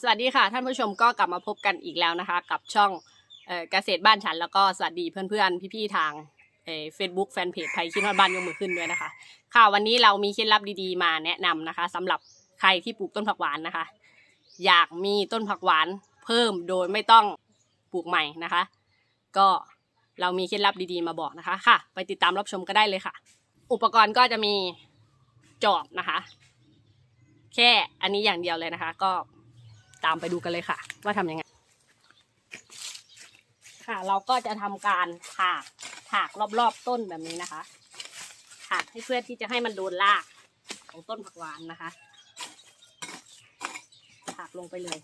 สวัสดีค่ะ ท่านผู้ชมก็กลับมาพบกันอีกแล้วนะคะ กับช่องเออกษตรบ้านฉัน แล้วก็สวัสดีเพื่อนๆ พี่ๆทางเฟซบุ๊กแฟนเพจไทยคิดฮอดบ้านยกมือขึ้นด้วยนะคะ ค่ะวันนี้เรามีเคล็ดลับดีๆมาแนะนำนะคะสำหรับใครที่ปลูกต้นผักหวานนะคะ อยากมีต้นผักหวานเพิ่มโดยไม่ต้องปลูกใหม่นะคะ ก็เรามีเคล็ดลับดีๆมาบอกนะคะค่ะ ไปติดตามรับชมก็ได้เลยค่ะ อุปกรณ์ก็จะมีจอบนะคะ แค่อันนี้อย่างเดียวเลยนะคะ ก็ ตามไปดูกันเลยค่ะ ว่าทำยังไง ค่ะ เราก็จะทำการถากถากรอบๆต้นแบบนี้นะคะ ถากให้เพื่อที่จะให้มันโดนรากของต้นผักหวานนะคะ ถากลงไปเลย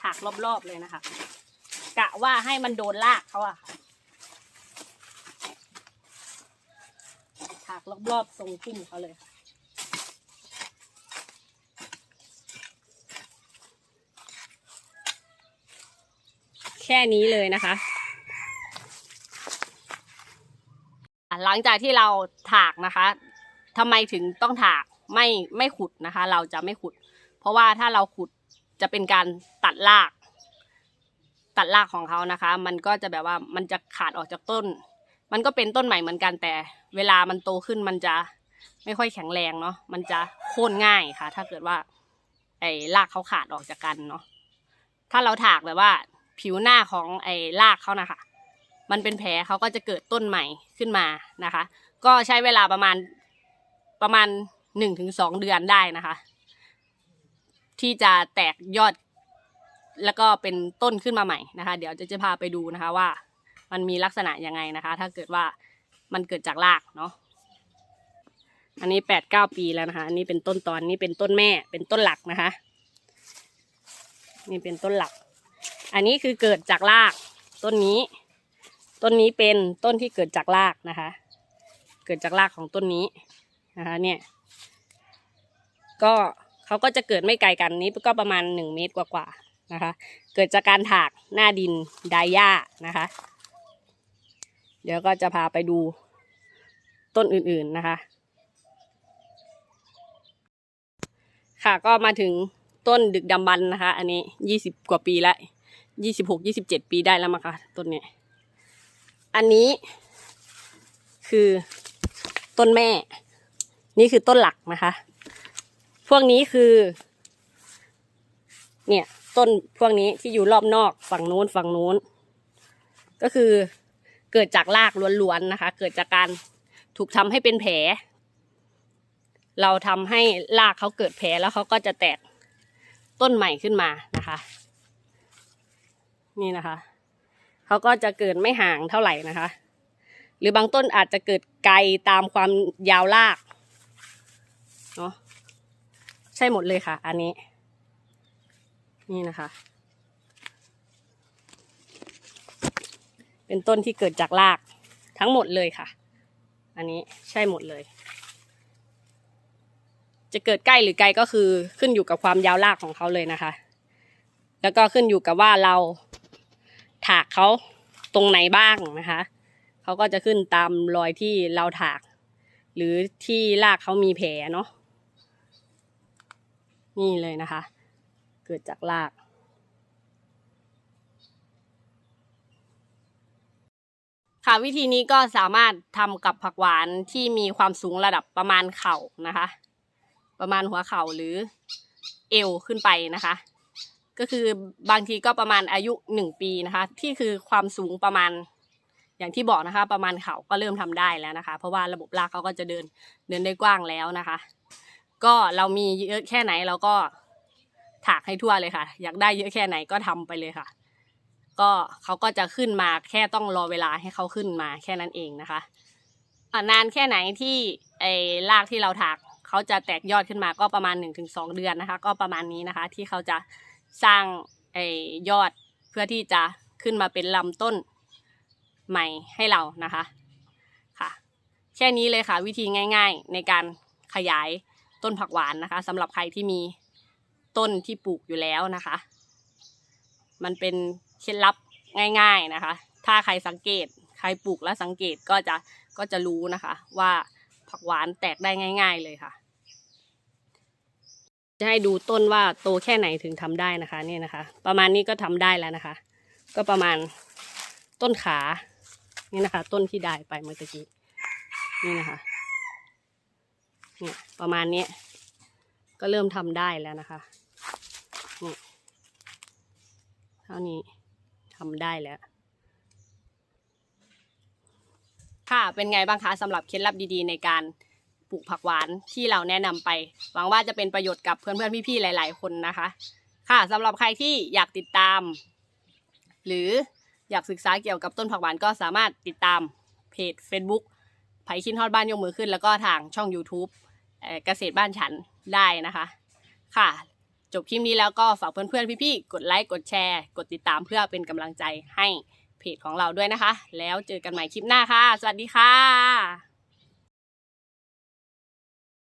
ถากรอบๆเลยนะคะ กะว่าให้มันโดนรากเขาอะค่ะ ถาก รอบๆทรงพุ่มเขาเลยค่ะแค่นี้เลยนะคะ หลังจากที่เราถากนะคะทำไมถึงต้องถากไม่ไม่ขุดนะคะ เราจะไม่ขุด เพราะว่าถ้าเราขุดจะเป็นการตัดราก ตัดรากของเขานะคะ มันก็จะแบบว่ามันจะขาดออกจากต้น มันก็เป็นต้นใหม่เหมือนกันแต่ เวลามันโตขึ้นมันจะไม่ค่อยแข็งแรงเนาะมันจะโค่นง่ายค่ะ ถ้าเกิดว่า ไอ้รากเขาขาดออกจากกันเนาะถ้าเราถากแบบว่า ผิวหน้าของไอ้รากเขานะคะมันเป็นแผลเขาก็จะเกิดต้นใหม่ขึ้นมานะคะ ก็ใช้เวลาประมาณประมาณหนึ่งถึงสองเดือนได้นะคะ ที่จะแตกยอดแล้วก็เป็นต้นขึ้นมาใหม่นะคะ เดี๋ยวจะจะพาไปดูนะคะว่า มันมีลักษณะยังไงนะคะ ถ้าเกิดว่ามันเกิดจากรากเนาะอันนี้แปดเก้าปีแล้วนะคะ อันนี้เป็นต้นตอนนี้เป็นต้นแม่ เป็นต้นหลักนะคะ นี่เป็นต้นหลัก อันนี้คือเกิดจากราก ต้นนี้ ต้นนี้เป็นต้นที่เกิดจากรากนะคะ เกิดจากรากของต้นนี้นะคะ เนี่ย ก็เขาก็จะเกิดไม่ไกลกันนี้ก็ประมาณหนึ่งเมตรกว่าๆนะคะ เกิดจากการถากหน้าดินไดหญ้านะคะ เดี๋ยวก็จะพาไปดูต้นอื่นๆนะคะ ค่ะก็มาถึงต้นดึกดำบรรพ์นะคะ อันนี้ยี่สิบกว่าปีและยี่สิบหกยี่สิบเจ็ดปีได้แล้วมั้งคะต้นเนี้ยอันนี้คือต้นแม่ นี่คือต้นหลักนะคะ พวกนี้คือ เนี่ยต้นพวกนี้ที่อยู่รอบนอกฝั่งนู้นฝั่งนู้น ก็คือ เกิดจากรากล้วนๆนะคะ เกิดจากการถูกทำให้เป็นแผล เราทำให้รากเขาเกิดแผลแล้วเขาก็จะแตกต้นใหม่ขึ้นมานะคะ นี่นะคะเขาก็จะเกิดไม่ห่างเท่าไหร่นะคะ หรือบางต้นอาจจะเกิดไกลตามความยาวรากเนาะใช่หมดเลยค่ะ อันนี้ นี่นะคะ เป็นต้นที่เกิดจากรากทั้งหมดเลยค่ะ อันนี้ใช่หมดเลย จะเกิดใกล้หรือไกลก็คือขึ้นอยู่กับความยาวรากของเขาเลยนะคะ แล้วก็ขึ้นอยู่กับว่าเราถากเขาตรงไหนบ้างนะคะเขาก็จะขึ้นตามรอยที่เราถาก หรือที่รากเขามีแผลเนาะนี่เลยนะคะ เกิดจากราก ค่ะวิธีนี้ก็สามารถทำกับผักหวานที่มีความสูงระดับประมาณเข่านะคะ ประมาณหัวเข่าหรือเอวขึ้นไปนะคะ ก็คือบางทีก็ประมาณอายุหนึ่งปีนะคะ ที่คือความสูงประมาณอย่างที่บอกนะคะ ประมาณเข่าก็เริ่มทำได้แล้วนะคะ เพราะว่าระบบรากเขาก็จะเดินเดินได้กว้างแล้วนะคะ ก็เรามีเยอะแค่ไหนเราก็ถากให้ทั่วเลยค่ะ อยากได้เยอะแค่ไหนก็ทำไปเลยค่ะ ก็เขาก็จะขึ้นมาแค่ต้องรอเวลาให้เขาขึ้นมาแค่นั้นเองนะคะอะนานแค่ไหนที่ไอ้รากที่เราถากเขาจะแตกยอดขึ้นมาก็ประมาณหนึ่งถึงสองเดือนนะคะ ก็ประมาณนี้นะคะ ที่เขาจะสร้างไอ้ยอดเพื่อที่จะขึ้นมาเป็นลำต้นใหม่ให้เรานะคะค่ะ แค่นี้เลยค่ะ วิธีง่าย ๆ ในการขยายต้นผักหวานนะคะสำหรับใครที่มีต้นที่ปลูกอยู่แล้วนะคะ มันเป็น เคล็ดลับง่าย ๆนะคะ ถ้าใครสังเกต ใครปลูกแล้วสังเกตก็จะก็จะรู้นะคะ ว่าผักหวานแตกได้ง่าย ๆเลยค่ะ จะให้ดูต้นว่าโตแค่ไหนถึงทำได้นะคะนี่นะคะ ประมาณนี้ก็ทำได้แล้วนะคะ ก็ประมาณต้นขานี่นะคะ ต้นที่ได้ไปเมื่อกี้นี่นะคะเนี่ยประมาณนี้ก็เริ่มทำได้แล้วนะคะนี่เท่านี้ ทำได้แล้ว ค่ะเป็นไงบ้างคะสำหรับเคล็ดลับดีๆ ในการปลูกผักหวานที่เราแนะนำไป หวังว่าจะเป็นประโยชน์กับเพื่อนๆพี่ๆหลาย ๆ คนนะคะ ค่ะสำหรับใครที่อยากติดตาม หรืออยากศึกษาเกี่ยวกับต้นผักหวานก็สามารถติดตามเพจ Facebook ไผ่คินทอดบ้านยกมือขึ้น แล้วก็ทางช่อง YouTube เกษตรบ้านฉันได้นะคะ ค่ะ จบคลิปนี้แล้วก็ฝากเพื่อนๆพี่ๆกดไลค์กดแชร์ กดติดตามเพื่อเป็นกำลังใจให้เพจของเราด้วยนะคะ แล้วเจอกันใหม่คลิปหน้าค่ะ สวัสดีค่ะ